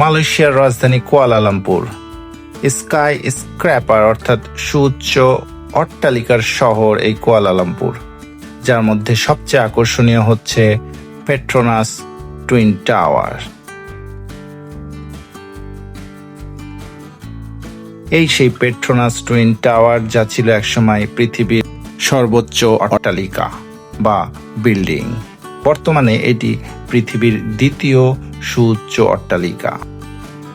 মালয়েশিয়ার রাজধানী Kuala Lumpur. Sky scraper অর্থাৎ সুউচ্চ অট্টালিকার শহর এই কুয়ালালামপুর, যার মধ্যে সবচেয়ে আকর্ষণীয় হচ্ছে পেট্রোনাস টুইন টাওয়ার। এই সেই পেট্রোনাস টুইন টাওয়ার যা ছিল একসময় পৃথিবীর সর্বোচ্চ অট্টালিকা বা বিল্ডিং। বর্তমানে এটি পৃথিবীর দ্বিতীয় সুউচ্চ অট্টালিকা।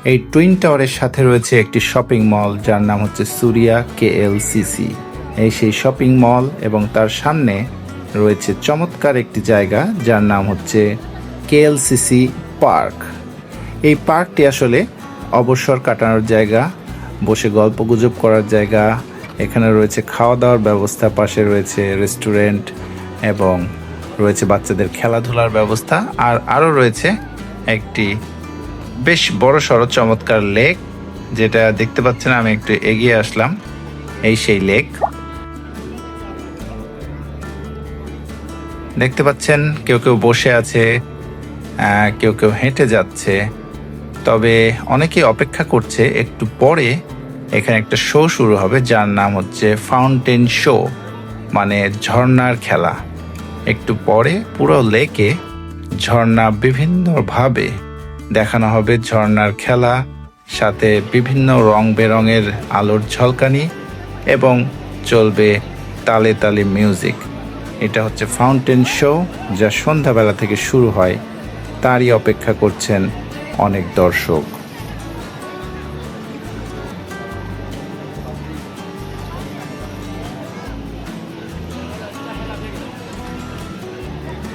এই টুইন টাওয়ারের সাথে রয়েছে একটি শপিং মল, যার নাম হচ্ছে সুরিয়া কে এল কেএলসিসি। এই সেই শপিং মল এবং তার সামনে রয়েছে চমৎকার একটি জায়গা, যার নাম হচ্ছে কেএলসিসি পার্ক। এই পার্কটি আসলে অবসর কাটানোর জায়গা, বসে গল্প গুজব করার জায়গা, এখানে রয়েছে খাওয়া দাওয়ার ব্যবস্থা, পাশে রয়েছে রেস্টুরেন্ট এবং রয়েছে বাচ্চাদের খেলাধুলার ব্যবস্থা আর আরও রয়েছে একটি বেশ বড় সড়ো চমৎকার লেক, যেটা দেখতে পাচ্ছেন আমি একটু এগিয়ে আসলাম, এই সেই লেক। দেখতে পাচ্ছেন কেউ কেউ বসে আছে কেউ কেউ হেঁটে যাচ্ছে, তবে অনেকেই অপেক্ষা করছে একটু পরে এখানে একটা শো শুরু হবে, যার নাম হচ্ছে ফাউন্টেন শো মানে ঝর্ণার খেলা। একটু পরে পুরো লেকে ঝর্ণা বিভিন্নভাবে দেখানো হবে ঝর্ণার খেলা, সাথে বিভিন্ন রং বেরঙের আলোর ঝলকানি এবং চলবে তালে তালে মিউজিক। এটা হচ্ছে ফাউন্টেন শো, যা সন্ধ্যাবেলা থেকে শুরু হয়। তারই অপেক্ষা করছেন অনেক দর্শক।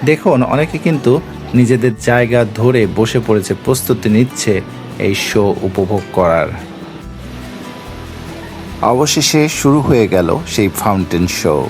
দেখুন, অনেকে কিন্তু নিজেদের জায়গা ধরে বসে পড়েছে, প্রস্তুতি নিচ্ছে এই শো উপভোগ করার। অবশেষে শুরু হয়ে গেল সেই fountain show.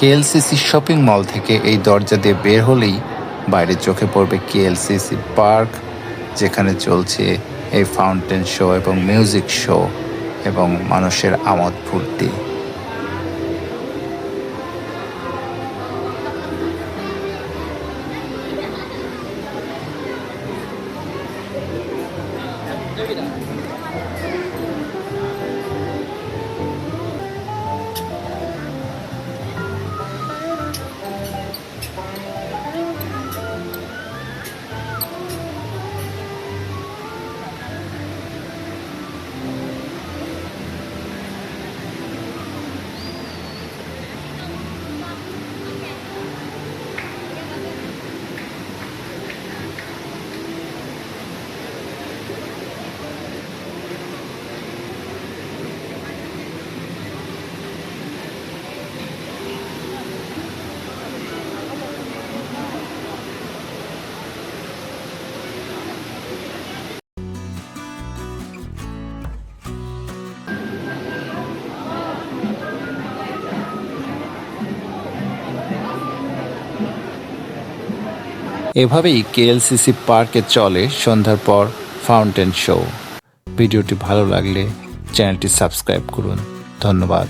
KLCC shopping mall থেকে এই দরজা দিয়ে বের হলেই বাইরে চোখে পড়বে কেএলসিসি পার্ক, যেখানে চলছে এই ফাউন্টেন শো এবং মিউজিক শো এবং মানুষের আমোদ ফুর্তি। এভাবেই কেএলসিসি পার্কে চলে সন্ধ্যার পর ফাউন্টেন শো। ভিডিওটি ভালো লাগলে চ্যানেলটি সাবস্ক্রাইব করুন। ধন্যবাদ।